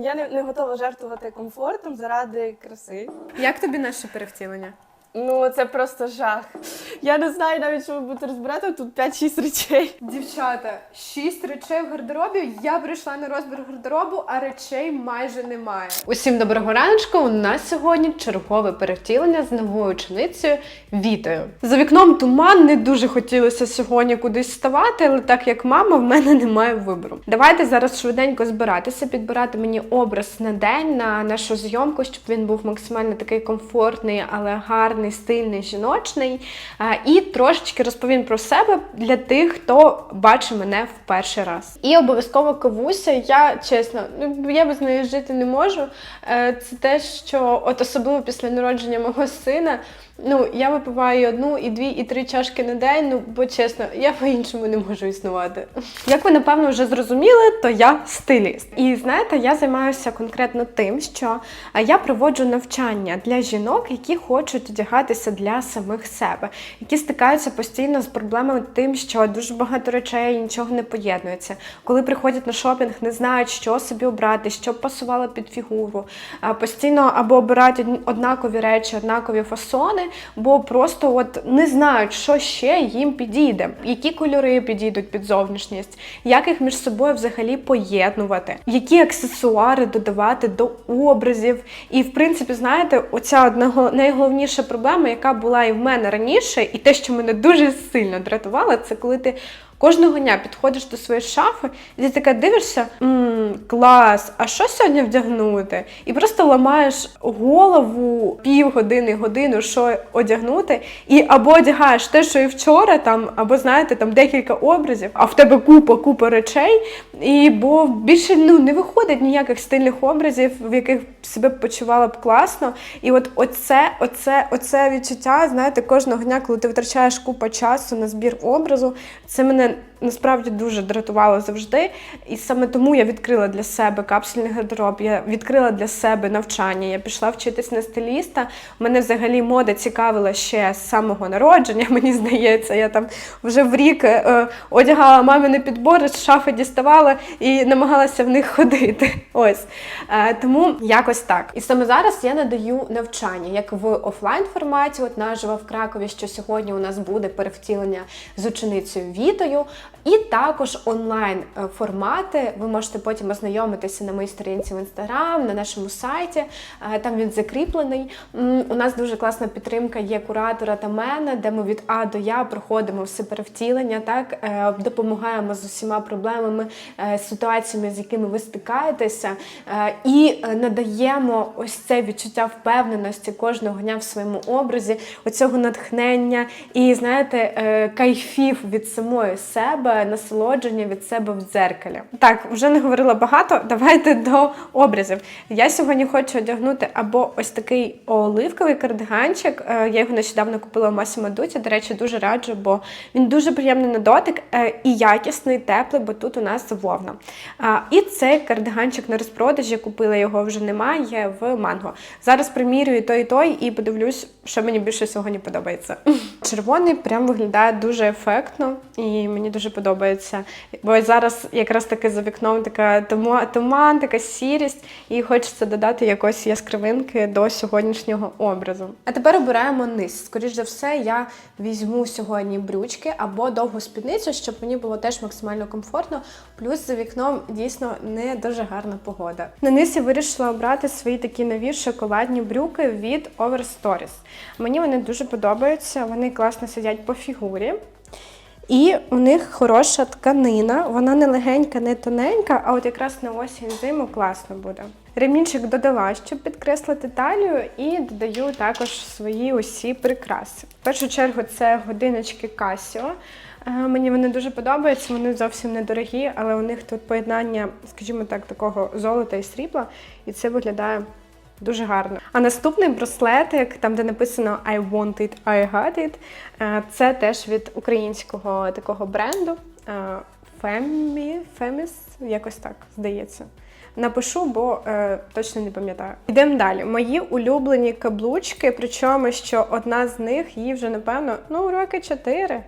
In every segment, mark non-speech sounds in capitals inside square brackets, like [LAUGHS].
Я не, не готова жертвувати комфортом заради краси. Як тобі наше перевтілення? Ну, це просто жах. Я не знаю навіть, що ви будете розбирати тут 5-6 речей. Дівчата, шість речей в гардеробі. Я прийшла на розбір гардеробу, а речей майже немає. Усім доброго раночку. У нас сьогодні чергове перевтілення з новою ученицею Вітою. За вікном туман не дуже хотілося сьогодні кудись вставати, але так як мама, в мене немає вибору. Давайте зараз швиденько збиратися, підбирати мені образ на день на нашу зйомку, щоб він був максимально такий комфортний, але гарний, стильний, жіночний. І трошечки розповім про себе для тих, хто бачить мене в перший раз. І обов'язково кавуся. Я чесно, ну я без неї жити не можу. Е, Це те, що от особливо після народження мого сина. Ну, я випиваю одну, і дві, і три чашки на день. Ну, бо чесно, я по-іншому не можу існувати. Як ви напевно вже зрозуміли, то я стиліст. І знаєте, я займаюся конкретно тим, що я проводжу навчання для жінок, які хочуть одягатися для самих себе, які стикаються постійно з проблемами тим, що дуже багато речей нічого не поєднується. Коли приходять на шопінг, не знають, що собі обрати, що пасувало під фігуру. Постійно або обирають однакові речі, однакові фасони, бо просто от не знають, що ще їм підійде, які кольори підійдуть під зовнішність, як їх між собою взагалі поєднувати, які аксесуари додавати до образів. І в принципі, знаєте, оця одна найголовніша проблема, яка була і в мене раніше, і те, що мене дуже сильно дратувало, це коли ти. Кожного дня підходиш до своєї шафи, і ти така дивишся, мм, клас, а що сьогодні вдягнути? І просто ламаєш голову півгодини, годину, що одягнути, і або одягаєш те, що і вчора, там, або знаєте, там декілька образів, а в тебе купа, купа речей. І бо більше ну не виходить ніяких стильних образів, в яких себе почувала б класно. І от оце, оце, оце відчуття, знаєте, кожного дня, коли ти витрачаєш купа часу на збір образу, це мене கந்தன் насправді дуже дратувало завжди. І саме тому я відкрила для себе капсульний гардероб, я відкрила для себе навчання. Я пішла вчитись на стиліста. Мене взагалі мода цікавила ще з самого народження. [LAUGHS] Мені здається, я там вже в рік е, одягала мамини підбори, з шафи діставала і намагалася в них ходити. [LAUGHS] Ось е, тому якось так. І саме зараз я надаю навчання як в офлайн форматі, от наживо в Кракові, що сьогодні у нас буде перевтілення з ученицею Вітою. І також онлайн е, формати. Ви можете потім ознайомитися на моїй сторінці в інстаграм, на нашому сайті. Е, Там він закріплений. У нас дуже класна підтримка є куратора та мене, де ми від А до Я проходимо все перевтілення, так е, допомагаємо з усіма проблемами, ситуаціями, з якими ви стикаєтеся, і надаємо ось це відчуття впевненості кожного дня в своєму образі, оцього натхнення і знаєте, кайфів від самої себе, насолодження від себе в дзеркалі. Так, вже не говорила багато. [LAUGHS] Давайте до образів. Я сьогодні хочу одягнути або ось такий оливковий кардиганчик. е, Я його нещодавно купила в Масімо Дуті. До речі, дуже раджу, бо він дуже приємний на дотик е, і якісний, теплий, бо тут у нас вовна. І цей кардиганчик на розпродажі купила його вже немає в манго. Зараз примірюю той і той і подивлюсь, що мені більше сьогодні подобається. [LAUGHS] Червоний прям виглядає дуже ефектно і мені дуже подобається. Бо зараз якраз таки за вікном така туман, така сірість, і хочеться додати якось яскравинки до сьогоднішнього образу. А тепер обираємо низ. Скоріше за все, я візьму сьогодні брючки або довгу спідницю, щоб мені було теж максимально комфортно. Плюс за вікном дійсно не дуже гарна погода. На низ я вирішила обрати свої такі нові шоколадні брюки від Overstories. Мені вони дуже подобаються, вони класно сидять по фігурі. І у них хороша тканина, вона не легенька, не тоненька, а от якраз на осінь зиму класно буде. Ремінчик додала, щоб підкреслити талію, і додаю також свої усі прикраси. В першу чергу це годиночки Casio. Е, Мені вони дуже подобаються, вони зовсім недорогі, але у них тут поєднання, скажімо так, такого золота і срібла, і це виглядає Дуже гарно. А наступний браслетик, там де написано I want it, I got it, е, це теж від українського такого бренду е, Femi, Femis, якось так здається. Напишу, бо е, точно не пам'ятаю. Йдемо далі. Мої улюблені каблучки, причому що одна з них їй вже, напевно, ну, роки чотири.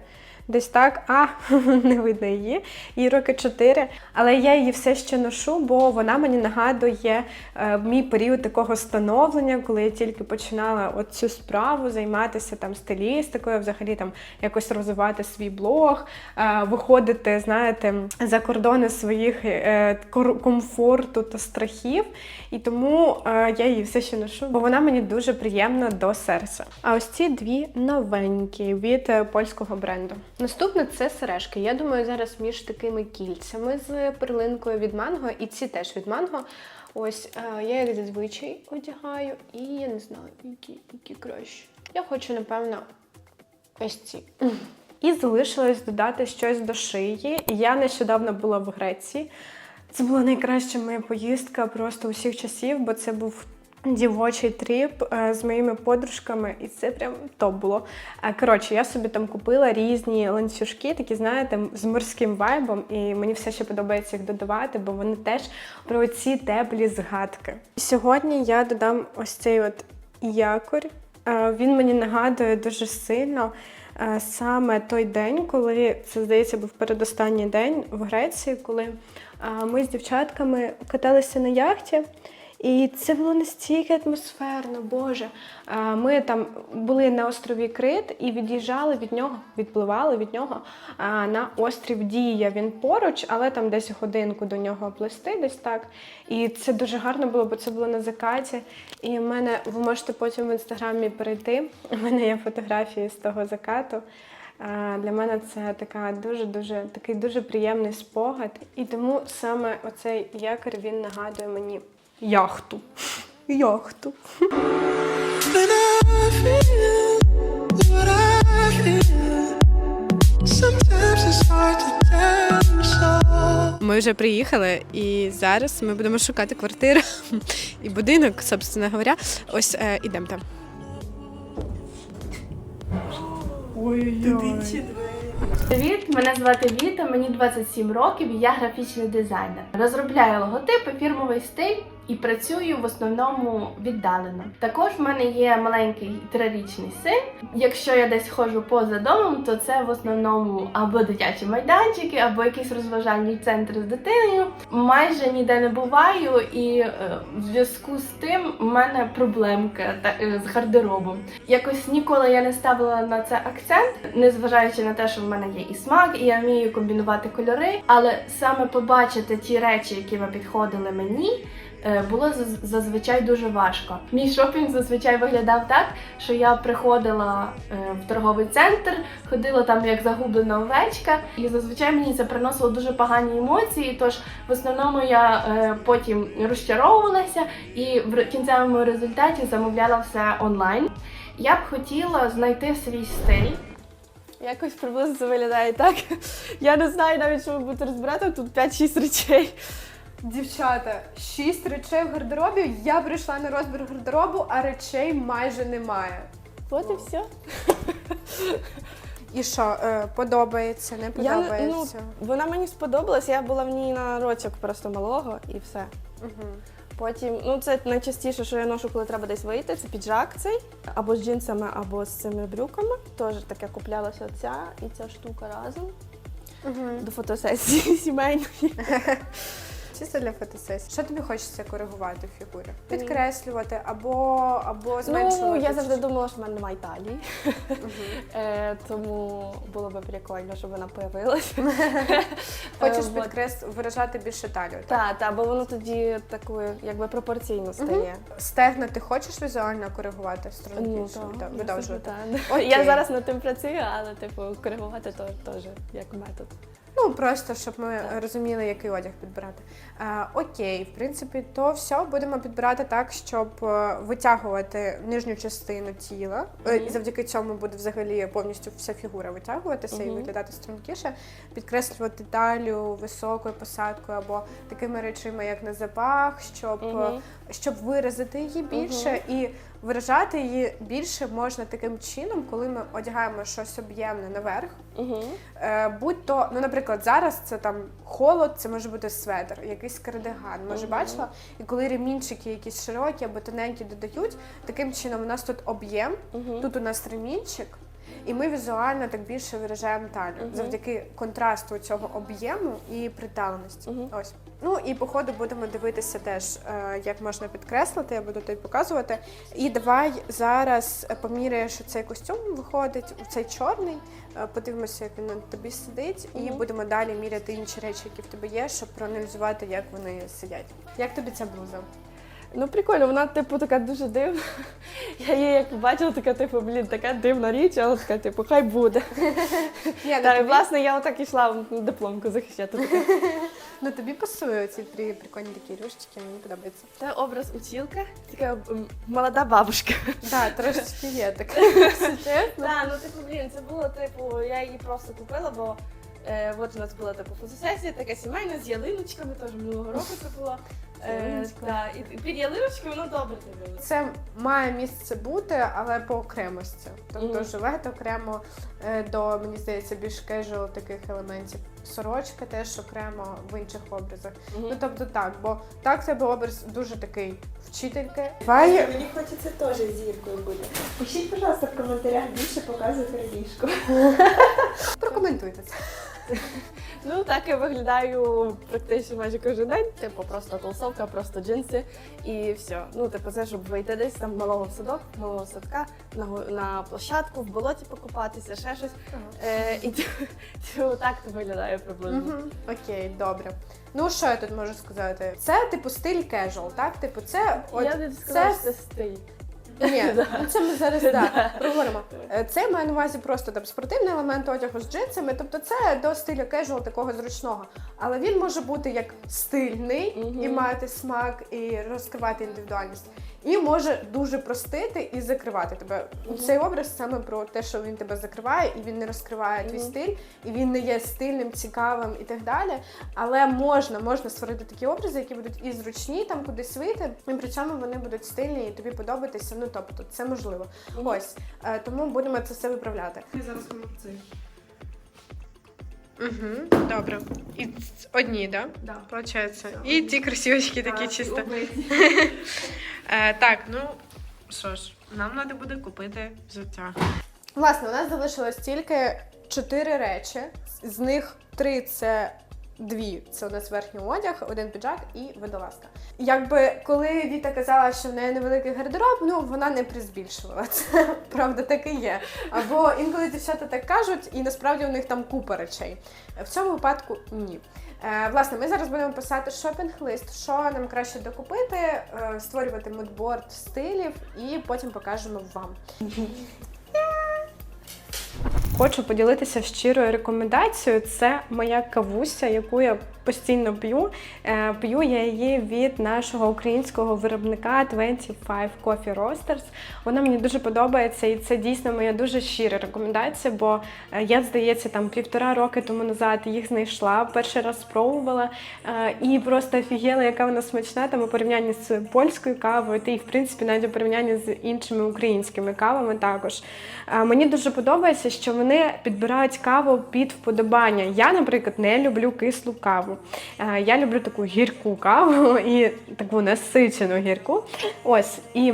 Десь так, а [LAUGHS] не видно її. Їй роки 4, але я її все ще ношу, бо вона мені нагадує е, мій період такого становлення, коли я тільки починала от цю справу займатися там стилістикою, взагалі там якось розвивати свій блог, е, виходити, знаєте, за кордони своїх е, комфорту та страхів. І тому я її все ще ношу, бо вона мені дуже приємна до серця. А ось ці дві новенькі від польського бренду. Наступне це сережки. Я думаю, зараз між такими кільцями з перлинкою від манго, і ці теж від манго. Ось е, я їх зазвичай одягаю, і я не знаю, які, які краще. Я хочу, напевно, ось ці. І залишилось додати щось до шиї. Я нещодавно була в Греції. Це була найкраща моя поїздка просто усіх часів, бо це був дівочий тріп е, з моїми подружками, і це прям топ було. Е, Коротше, я собі там купила різні ланцюжки, такі, знаєте, з морським вайбом, і мені все ще подобається їх додавати, бо вони теж про ці теплі згадки. Сьогодні я додам ось цей от якорь. Е, Він мені нагадує дуже сильно саме той день, коли це здається був передостанній день в Греції, коли ми з дівчатками каталися на яхті. І це було настільки атмосферно, Боже. Ми там були на острові Крит і від'їжджали від нього, відпливали від нього на острів Дія. Він поруч, але там десь годинку до нього плисти, десь так. І це дуже гарно було, бо це було на закаті. І в мене ви можете потім в інстаграмі перейти. У мене є фотографії з того закату. Для мене це така дуже дуже такий дуже приємний спогад. І тому саме оцей якор він нагадує мені яхту. Яхту. Ми вже приїхали, і зараз ми будемо шукати квартиру і будинок, собственно говоря. Ось е, ідемо там. Привіт, мене звати Віта, мені 27 років, я графічний дизайнер. Розробляю логотипи, фірмовий стиль і працюю в основному віддалено. Також в мене є маленький трирічний син. Якщо я десь ходжу поза домом, то це в основному або дитячі майданчики, або якийсь розважальний центр з дитиною. Майже ніде не буваю, і е, в зв'язку з тим в мене проблемка та, е, з гардеробом. Якось ніколи я не ставила на це акцент, незважаючи на те, що в мене є і смак, і я вмію комбінувати кольори. Але саме побачити ті речі, які би підходили мені. Е, Було зазвичай дуже важко. Мій шопінг зазвичай виглядав так, що я приходила е, в торговий центр, ходила там як загублена овечка, і зазвичай мені це приносило дуже погані емоції. Тож в основному я е, потім розчаровувалася і в кінцевому результаті замовляла все онлайн. Я б хотіла знайти свій стиль. Якось приблизно це виглядає так. Я не знаю навіть, що ви будете розбирати тут 5-6 речей. Дівчата, шість речей в гардеробі. Я прийшла на розбір гардеробу, а речей майже немає. От і все. І що, е, подобається, не Я, не- подобається? ну, вона мені сподобалась, я була в ній на рочок просто малого і все. Угу. Потім, ну це найчастіше, що я ношу, коли треба десь вийти, це піджак цей, або з джинсами, або з цими брюками. Теж таке куплялася ця і ця штука разом Угу. до фотосесії [LAUGHS] сімейної. [LAUGHS] Чисто для фотосесії. Що тобі хочеться коригувати в фігурі? Підкреслювати або, або Ну, зменшувати? я завжди думала, що в мене немає талії, [LAUGHS] е, тому було би прикольно, щоб вона появилася. [LAUGHS] Хочеш Е, вот. підкрес... виражати більше талію, так? Так, та, бо воно тоді такою, якби пропорційно стає. Стегна ти хочеш візуально коригувати струнки? Ну, Чи так, да, я видовжувати? собі, так. [LAUGHS] Окей. Я зараз над тим працюю, але типу коригувати то теж як метод. Ну, просто щоб ми Так. розуміли, який одяг підбирати. Е, окей, в принципі, то все будемо підбирати так, щоб е, витягувати нижню частину тіла. Е, Мгм. І завдяки цьому буде взагалі повністю вся фігура витягуватися і виглядати стрункіше, підкреслювати талію високою посадкою або такими речами, як на запах, щоб, е, Мгм. щоб виразити її більше і виражати її більше можна таким чином, коли ми одягаємо щось об'ємне наверх. Угу. Е, будь то, ну, наприклад, зараз це там холод, це може бути светр, якийсь кардиган, може Мгм. бачила. І коли ремінчики якісь широкі або тоненькі додають, таким чином у нас тут об'єм, Угу. тут у нас ремінчик, і ми візуально так більше виражаємо талію Мгм. завдяки контрасту цього об'єму і приталеності. Мгм. Ось. Ну і по ходу будемо дивитися теж, е, як можна підкреслити, я буду тобі показувати. І давай зараз поміряєш цей костюм, виходить у цей чорний. е, Подивимося, як він на тобі сидить, і будемо далі міряти інші речі, які в тебе є, щоб проаналізувати, як вони сидять. Як тобі ця блуза? Ну прикольно, вона типу така дуже дивна. [LAUGHS] Я її як бачила, така типу, блін, така дивна річ, але така, типу, хай буде. [LAUGHS] Ну, Та власне я отак ішла дипломку захищати. [LAUGHS] Ну тобі пасує ці три прикольні такі рюшечки, мені подобається. Це образ училка, така м, молода бабушка. Так, трошечки є таке. Так, [LAUGHS] ну типу, блін, це було типу, я її просто купила, бо е, от у нас була типу фотосесія, така сімейна з ялиночками, теж минулого року це було. Е, та, і під ялиночкою воно добре дивилося. Це має місце бути, але по окремості. Тобто Мгм. жилет окремо е, до, мені здається, більш кежуал таких елементів. Сорочка теж окремо в інших образах. Ну тобто так, бо так тебе образ дуже такий вчительки. Давай Мені хочеться теж зіркою бути. Пишіть, будь ласка, в коментарях більше показуйте радіжку. прокоментуйте це. [LAUGHS] Ну так я виглядаю практично майже кожен день. Типу, просто толсовка, просто джинси і все. Ну, типу, це щоб вийти десь там малого в садок, малого садка, на, на площадку, в болоті покупатися, ще щось. Е, і [LAUGHS] типу, так то виглядає приблизно. Окей, добре. Ну що я тут можу сказати? Це типу стиль кежуал, так? Типу, це от я не сказала, це що це стиль. Ні, [LAUGHS] ну це ми зараз да, проговоримо. Е, Це має на увазі просто там спортивний елемент одягу з джинсами, тобто це до стилю кежуал такого зручного. Але він може бути як стильний і мати смак, і розкривати індивідуальність. І може дуже простити і закривати тебе. Цей образ саме про те, що він тебе закриває, і він не розкриває твій Мгм. стиль, і він не є стильним, цікавим і так далі. Але можна, можна створити такі образи, які будуть і зручні, там кудись вийти, і при цьому вони будуть стильні і тобі подобатися. Ну тобто, це можливо. Ось е, тому будемо це все виправляти. Зараз молодці. Угу, добре. І одні, да? Да. Получається. І ті красивочки такі чисто. [LAUGHS] Е, так, ну що ж, нам треба буде купити взуття. Власне, у нас залишилось тільки чотири речі. З них три це дві. Це у нас верхній одяг, один піджак і водолазка. Якби коли Віта казала, що в неї невеликий гардероб, ну вона не призбільшувала. [LAUGHS] Це правда так є. Або інколи дівчата так кажуть, і насправді у них там купа речей. В цьому випадку ні. Е, власне, ми зараз будемо писати шопінг-лист, що нам краще докупити, е, створювати мудборд стилів і потім покажемо вам. Хочу поділитися щирою рекомендацією. Це моя кавуся, яку я постійно п'ю. Е, П'ю я її від нашого українського виробника 25 Coffee Roasters. Вона мені дуже подобається, і це дійсно моя дуже щира рекомендація, бо е, я, здається, там півтора роки тому назад їх знайшла, перший раз спробувала е, і просто офігела, яка вона смачна там у порівнянні з польською кавою, та і в принципі навіть у порівнянні з іншими українськими кавами також. Мені дуже подобається, що вони підбирають каву під вподобання. Я, наприклад, не люблю кислу каву. Е, Я люблю таку гірку каву [LAUGHS] і таку насичену гірку. Ось і.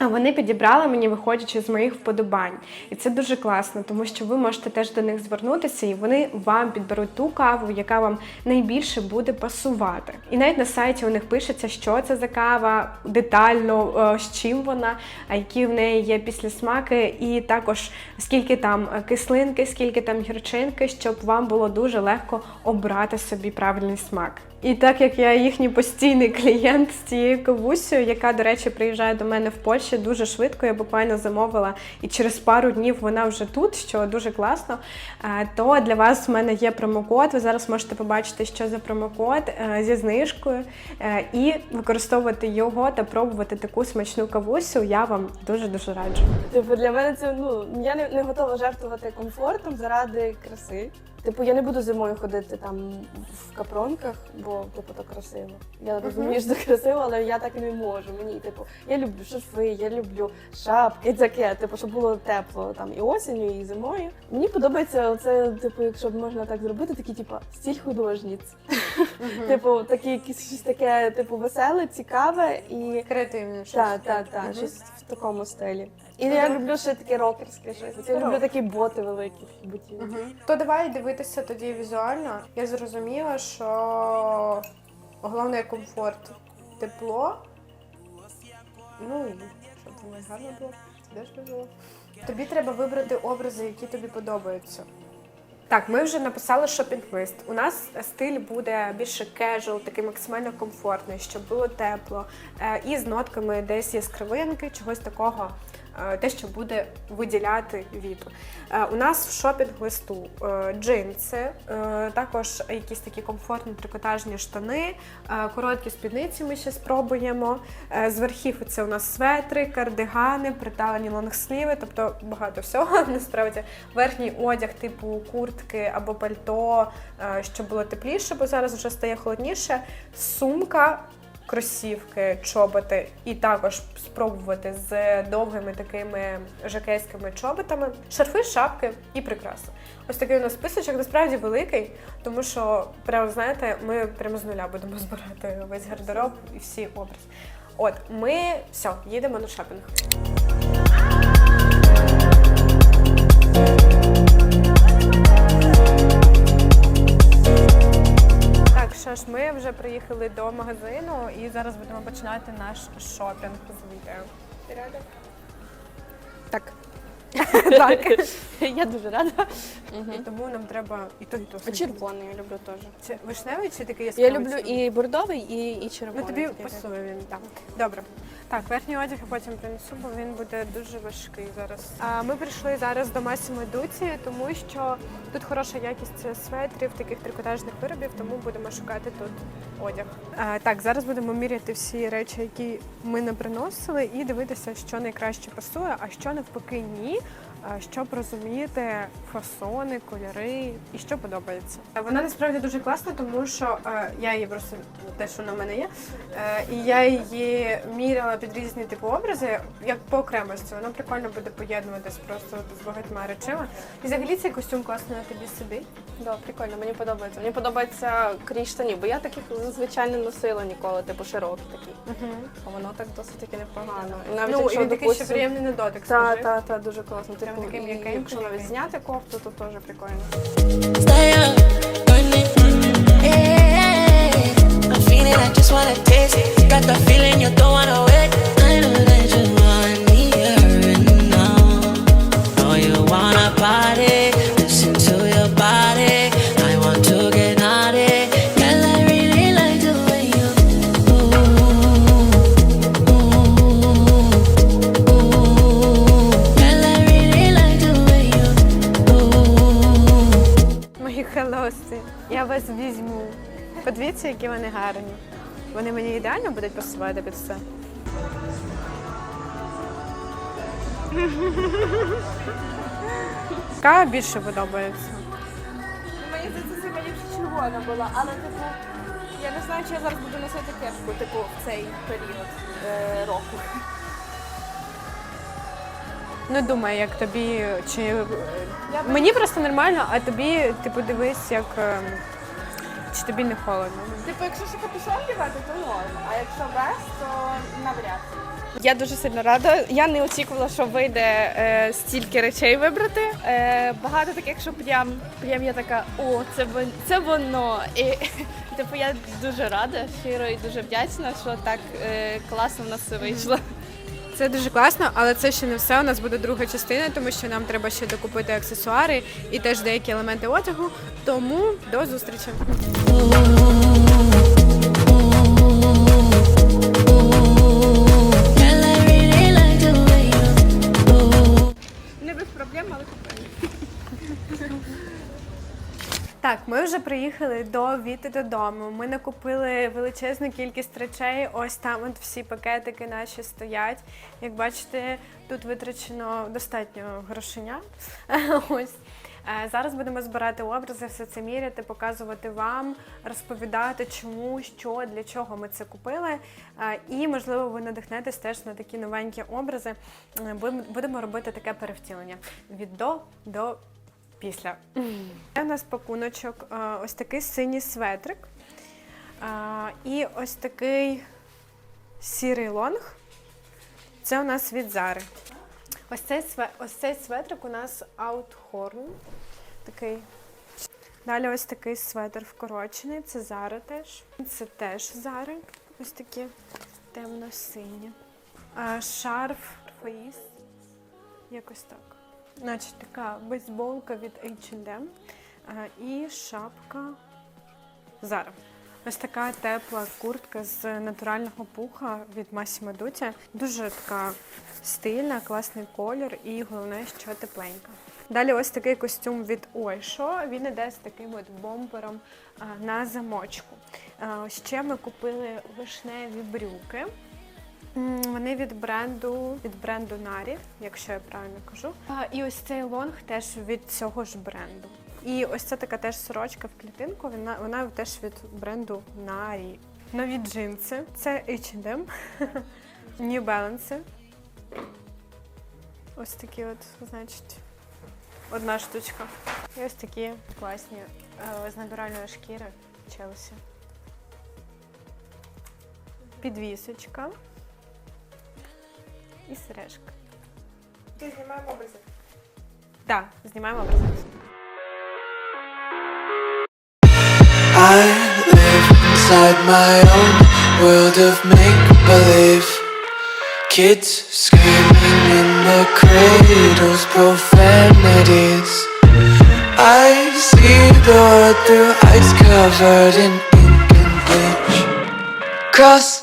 Вони підібрали мені, виходячи з моїх вподобань. І це дуже класно, тому що ви можете теж до них звернутися, і вони вам підберуть ту каву, яка вам найбільше буде пасувати. І навіть на сайті у них пишеться, що це за кава, детально, е, з чим вона, які в неї є післясмаки, і також скільки там кислинки, скільки там гірчинки, щоб вам було дуже легко обрати собі правильний смак. І так як я їхній постійний клієнт з цією кавусею, яка, до речі, приїжджає до мене в Польщі дуже швидко, я буквально замовила, і через пару днів вона вже тут, що дуже класно. е, То для вас в мене є промокод. Ви зараз можете побачити, що за промокод е, зі знижкою, е, і використовувати його та пробувати таку смачну кавусю. Я вам дуже дуже раджу. Типу, для мене це ну я не, не готова жертвувати комфортом заради краси. Типу, я не буду зимою ходити там в капронках, бо типу то красиво. Я розумію, що це красиво, але я так не можу. Мені, типу, я люблю шарфи, я люблю шапки, таке, типу, щоб було тепло там і осінню, і зимою. Мені подобається оце, типу, якщо б можна так зробити, такі, типу, стіль художниць. Типу, такі якісь щось таке, типу, веселе, цікаве і. Креативне. Так, так, так, щось в такому стилі. І я люблю ще таке рокерське щось. Я люблю такі боти великі, такі. То давай дивитися тоді візуально. Я зрозуміла, що головне комфорт, тепло. Ну і щоб воно гарно було. Це теж важливо. Тобі треба вибрати образи, які тобі подобаються. Так, ми вже написали шопінг-лист. У нас стиль буде більше кежуал, такий максимально комфортний, щоб було тепло, е, і з нотками десь яскравинки, чогось такого, те, що буде виділяти віту. Е, У нас в шопінг-листу е, джинси, е, також якісь такі комфортні трикотажні штани, е, короткі спідниці ми ще спробуємо. Е, З верхів це у нас светри, кардигани, приталені лонгсліви, тобто багато всього [LAUGHS] насправді. Верхній одяг, типу куртки або пальто, е, щоб було тепліше, бо зараз вже стає холодніше. Сумка. Кросівки, чоботи, і також спробувати з довгими такими жакейськими чоботами, шарфи, шапки і прикраси. Ось такий у нас списочок насправді великий, тому що прямо знаєте, ми прямо з нуля будемо [LAUGHS] збирати весь гардероб і всі образи. От ми все, їдемо на шопінг. Що ж, ми вже приїхали до магазину і зараз будемо починати наш шопінг з відео. Так. [LAUGHS] так. Я дуже рада. І тому нам треба і то, і то. Червоний я люблю теж. Це вишневий чи такий Я люблю і бордовий, і, і червоний. Ну тобі такий. пасує він, так. Добре. Так, верхній одяг я потім принесу, бо він буде дуже важкий зараз. А, ми прийшли зараз до Масімо Дуці, тому що тут хороша якість светрів, таких трикотажних виробів, тому будемо шукати тут одяг. А, так, зараз будемо міряти всі речі, які ми не приносили, і дивитися, що найкраще пасує, а що навпаки ні. Щоб розуміти фасони, кольори і що подобається. Вона насправді дуже класна, тому що е, я її просто те, що вона в мене є, е, і я її міряла під різні типи образи, як по окремості. Вона прикольно буде поєднуватись просто з багатьма речами. І взагалі цей костюм класно на тобі сидить. Да, прикольно, мені подобається. Мені подобається крій штанів, бо я таких зазвичай не носила ніколи, типу широкі такі. А воно так досить таки непогано. І навіть ну, якщо, і він такий ще допустим, приємний на дотик. Та, скажи. та, та, дуже класно. Типу, такий і якщо навіть зняти кофту, то теж прикольно. Stay Подивіться, які вони гарні. Вони мені ідеально будуть пасувати під все. Яка [LAUGHS] більше подобається? Мені здається, це мені вже червона була, але типу, я не знаю, чи я зараз буду носити кепку, типу, в цей період е, року. Ну думай, як тобі чи мені просто нормально, а тобі типу дивись, як е, чи тобі не холодно. Типу, якщо ще капюшон вдягати, то норм, а якщо без, то навряд. Я дуже сильно рада. Я не очікувала, що вийде е, стільки речей вибрати. Е, багато таких, що прям, прям я така, о, це вон- це воно. І типу я дуже рада, щиро і дуже вдячна, що так е, класно в нас все вийшло. Це дуже класно, але це ще не все. У нас буде друга частина, тому що нам треба ще докупити аксесуари і теж деякі елементи одягу. Тому до зустрічі. Так, ми вже приїхали до Віти додому. Ми накупили величезну кількість речей. Ось там от всі пакетики наші стоять. Як бачите, тут витрачено достатньо грошенят. [LAUGHS] Ось. Е, Зараз будемо збирати образи, все це міряти, показувати вам, розповідати, чому, що, для чого ми це купили. Е, І, можливо, ви надихнетесь теж на такі новенькі образи. Е, Будемо робити таке перевтілення від до до після. У нас пакуночок, ось такий синій светрик. І ось такий сірий лонг. Це у нас від Зари. Ось цей, ось цей светрик у нас Outhorn. Такий. Далі ось такий светр вкорочений. Це Зара теж. Це теж Зари. Ось такі темно-сині. Шарф фейс. Якось так. Значить, така бейсболка від H&M і шапка Зара. Ось така тепла куртка з натурального пуха від Massimo Dutti. Дуже така стильна, класний колір і головне, що тепленька. Далі ось такий костюм від Ойшо. Він іде з таким от бомбером на замочку. Ще ми купили вишневі брюки. Вони від бренду від бренду Нарі, якщо я правильно кажу. І ось цей лонг теж від цього ж бренду. І ось це така теж сорочка в клітинку. Вона вона теж від бренду Нарі. Нові джинси. Це H&M. [LAUGHS] New Balance. Ось такі от, значить, одна штучка. І ось такі класні е, з натуральної шкіри Челсі. Підвісочка і сережка. Ти знімаємо образи. Так, знімаємо образи. I live inside my own world of make believe. Kids screaming in the cradles, profanities. I see the world through eyes covered in ink and bleach. Cross out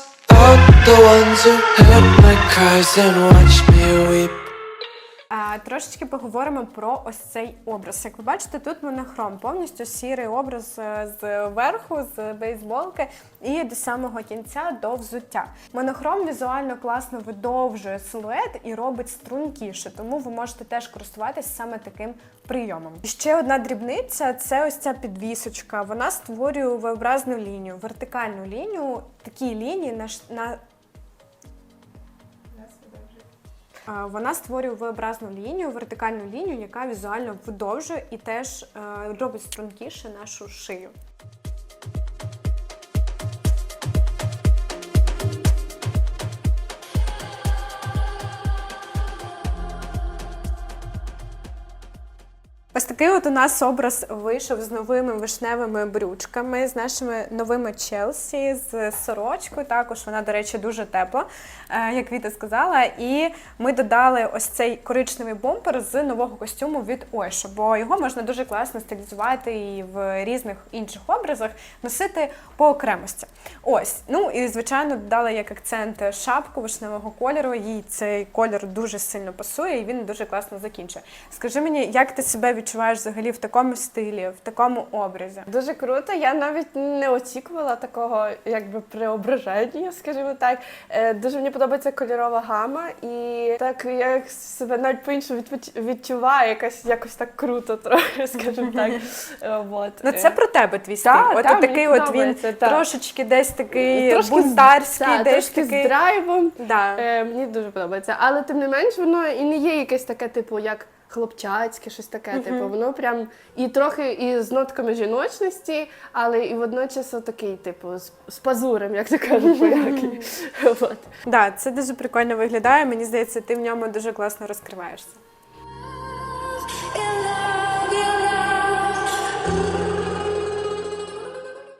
трошечки поговоримо про ось цей образ. Як ви бачите, тут монохром, повністю сірий образ е, з верху, з бейсболки і до самого кінця до взуття. Монохром візуально класно видовжує силует і робить стрункіше, тому ви можете теж користуватись саме таким прийомом. Ще одна дрібниця це ось ця підвісочка. Вона створює V-образну лінію, вертикальну лінію. Такі лінії на, Вона створює V-образну лінію, вертикальну лінію, яка візуально видовжує і теж е, робить стрункіше нашу шию. Ось такий от у нас образ вийшов з новими вишневими брючками, з нашими новими Челсі, з сорочкою. Також вона, до речі, дуже тепла, е, як Віта сказала. І ми додали ось цей коричневий бомпер з нового костюму від Ойшо, бо його можна дуже класно стилізувати і в різних інших образах носити по окремості. Ось, ну і звичайно додали як акцент шапку вишневого кольору. Їй цей колір дуже сильно пасує, і він дуже класно закінчує. Скажи мені, як ти себе відчуваєш взагалі в такому стилі, в такому образі? Дуже круто. Я навіть не очікувала такого, якби преображення, скажімо так. Е, Дуже мені подобається кольорова гама, і так я себе навіть по-іншому відчуваю, якось якось так круто трохи, скажімо так. [LAUGHS] Е, Вот. Ну це про тебе твій стиль. Та, от та, такий от він та. трошечки десь такий Трошки бунтарський, та, десь трошки такий. з драйвом. Да. Е, мені дуже подобається. Але тим не менш, воно і не є якесь таке, типу, як хлопчацьке, щось таке. Типу, воно прям і трохи і з нотками жіночності, але і водночас такий, типу, з, з пазуром, як то кажуть поляки. [LAUGHS] [LAUGHS] Да, це дуже прикольно виглядає. Мені здається, ти в ньому дуже класно розкриваєшся.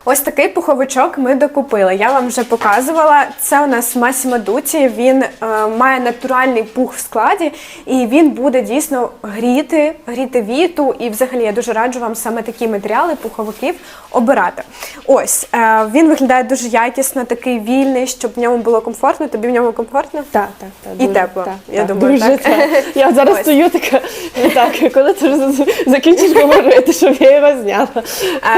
Ось такий пуховичок ми докупили. Я вам вже показувала. Це у нас Dutti. Він е, має натуральний пух в складі, і він буде дійсно гріти, гріти віту. І взагалі я дуже раджу вам саме такі матеріали пуховиків обирати. Ось е, він виглядає дуже якісно, такий вільний, щоб в ньому було комфортно. Тобі в ньому комфортно? Так, так, так. І тепло, я думаю, дуже, так? Я зараз Ось. стою така, так, коли ти закінчиш говорити, щоб я його зняла.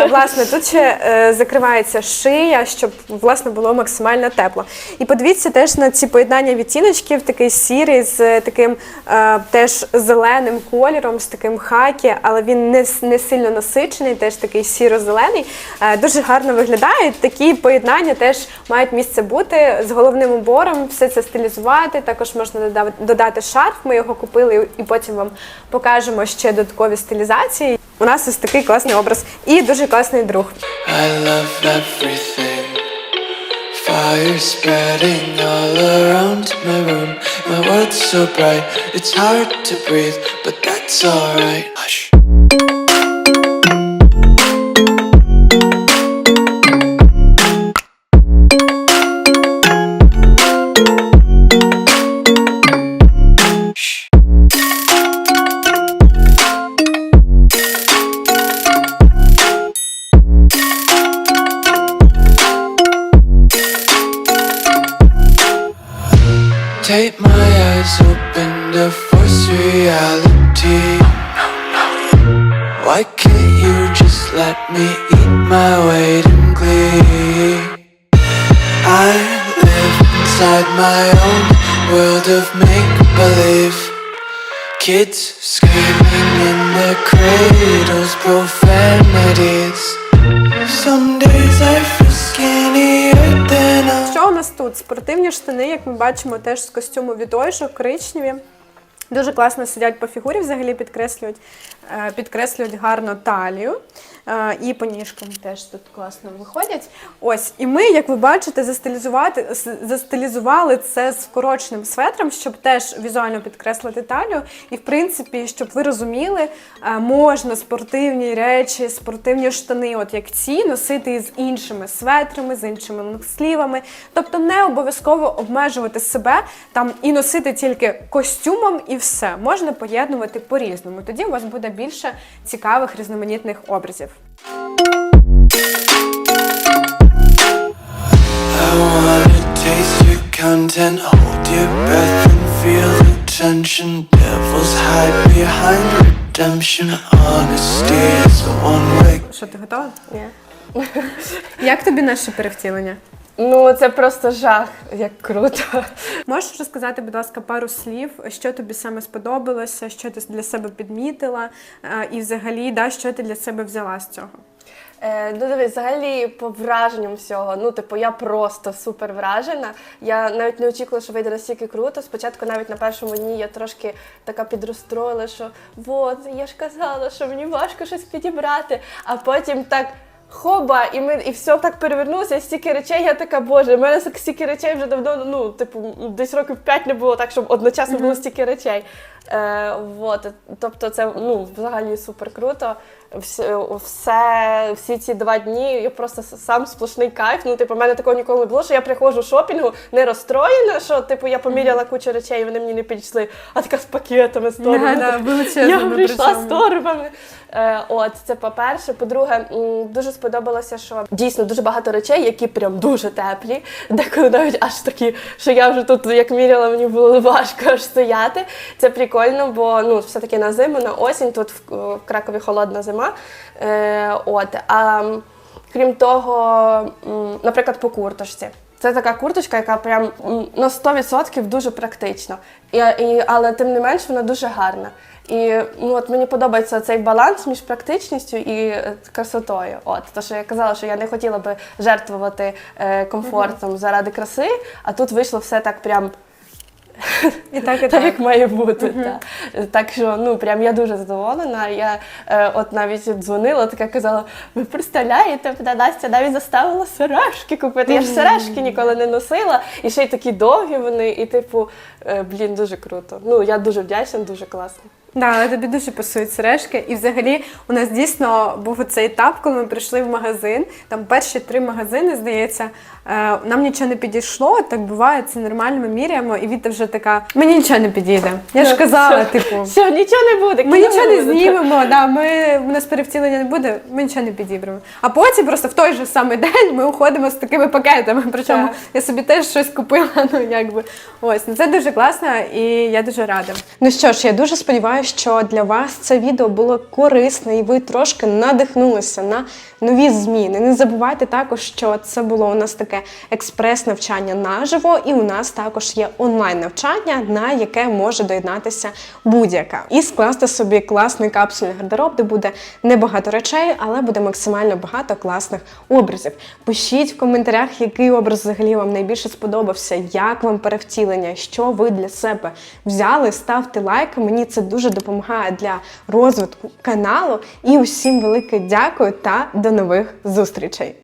Е, Власне, тут ще е, закривається шия, щоб власне було максимально тепло. І подивіться теж на ці поєднання відтіночків, такий сірий з таким е, теж зеленим кольором, з таким хакі, але він не, не сильно насичений, теж такий сіро-зелений. Е, дуже гарно виглядає. Такі поєднання теж мають місце бути з головним убором, все це стилізувати. Також можна дода- додати шарф. Ми його купили і потім вам покажемо ще додаткові стилізації. У нас ось такий класний образ і дуже класний друг. I love everything fire spreading all around my room. My world's so bright, it's hard to breathe, but that's alright. Kids screaming in their cradles, profanities. Some days I feel skinnier than I. Що у нас тут? Спортивні штани, як ми бачимо, теж з костюму від Ойшо, коричневі. Дуже класно сидять по фігурі, взагалі підкреслюють, е, підкреслюють гарно талію. Е, І по ніжкам теж тут класно виходять. Ось, і ми, як ви бачите, застилізувати, застилізували це з вкороченим светром, щоб теж візуально підкреслити талію. І, в принципі, щоб ви розуміли, е, можна спортивні речі, спортивні штани, от як ці, носити з іншими светрами, з іншими лонгслівами. Тобто не обов'язково обмежувати себе там і носити тільки костюмом і все. Можна поєднувати по-різному. Тоді у вас буде більше цікавих різноманітних образів. Що ти готова? Як тобі наше перевтілення? Ну, це просто жах, як круто. [LAUGHS] Можеш розказати, будь ласка, пару слів, що тобі саме сподобалося, що ти для себе підмітила, е, і взагалі, да, що ти для себе взяла з цього? Е, ну, дивись, взагалі по враженням всього. Ну, типу, я просто супер вражена. Я навіть не очікувала, що вийде настільки круто. Спочатку навіть на першому дні я трошки така підрозстроїла, що от, я ж казала, що мені важко щось підібрати, а потім так. Хоба, і ми і все так перевернулося, і стільки речей, я така, боже, в мене стільки речей вже давно, ну, типу, десь років п'ять не було так, щоб одночасно було стільки речей. Е, вот, тобто це ну, взагалі супер круто. Все, все, всі ці два дні я просто сам сплошний кайф. Ну, типу, в мене такого ніколи не було, що я приходжу з шопінгу не розстроєна, що типу я поміряла кучу речей, і вони мені не підійшли, а така з пакетами, з торбами. Да, величезними Я прийшла з торбами. Е, от, це по-перше. По-друге, дуже сподобалося, що дійсно дуже багато речей, які прям дуже теплі. Деколи навіть аж такі, що я вже тут, як міряла, мені було важко аж стояти. Це прикольно, бо ну, все-таки на зиму, на осінь, тут в, в Кракові холодна зима. Е, от, а крім того, наприклад, по курточці. Це така курточка, яка прям на 100% дуже практична. І, і, але тим не менш вона дуже гарна. І ну, от мені подобається цей баланс між практичністю і е, красотою. От, то, що я казала, що я не хотіла би жертвувати е, комфортом заради краси, а тут вийшло все так прям І так, і так, як має бути. Так. так що ну прям я дуже задоволена. Я е, от навіть дзвонила, така казала: ви представляєте, Настя навіть заставила сережки купити. Я ж сережки ніколи не носила, і ще й такі довгі вони, і типу, е, блін, дуже круто. Ну я дуже вдячна, дуже класно. Да, але тобі дуже пасують сережки. І взагалі у нас дійсно був цей етап, коли ми прийшли в магазин. Там перші три магазини, здається, нам нічого не підійшло. Так буває, це нормально. Ми міряємо, і Віта вже така: мені нічого не підійде. Я ж казала, типу. Все, нічого не буде. Ми нічого не знімемо, да, ми, у нас перевтілення не буде, ми нічого не підібремо. А потім просто в той же самий день ми уходимо з такими пакетами. Причому я собі теж щось купила. Ну якби ось ну це дуже класно, і я дуже рада. Ну що ж, я дуже сподіваюся, що для вас це відео було корисне, і ви трошки надихнулися на нові зміни. Не забувайте також, що це було у нас таке експрес-навчання наживо, і у нас також є онлайн-навчання, на яке може доєднатися будь-яка. І скласти собі класний капсульний гардероб, де буде небагато речей, але буде максимально багато класних образів. Пишіть в коментарях, який образ взагалі вам найбільше сподобався, як вам перевтілення, що ви для себе взяли. Ставте лайки. Мені це дуже допомагає для розвитку каналу. І усім велике дякую та до нових зустрічей!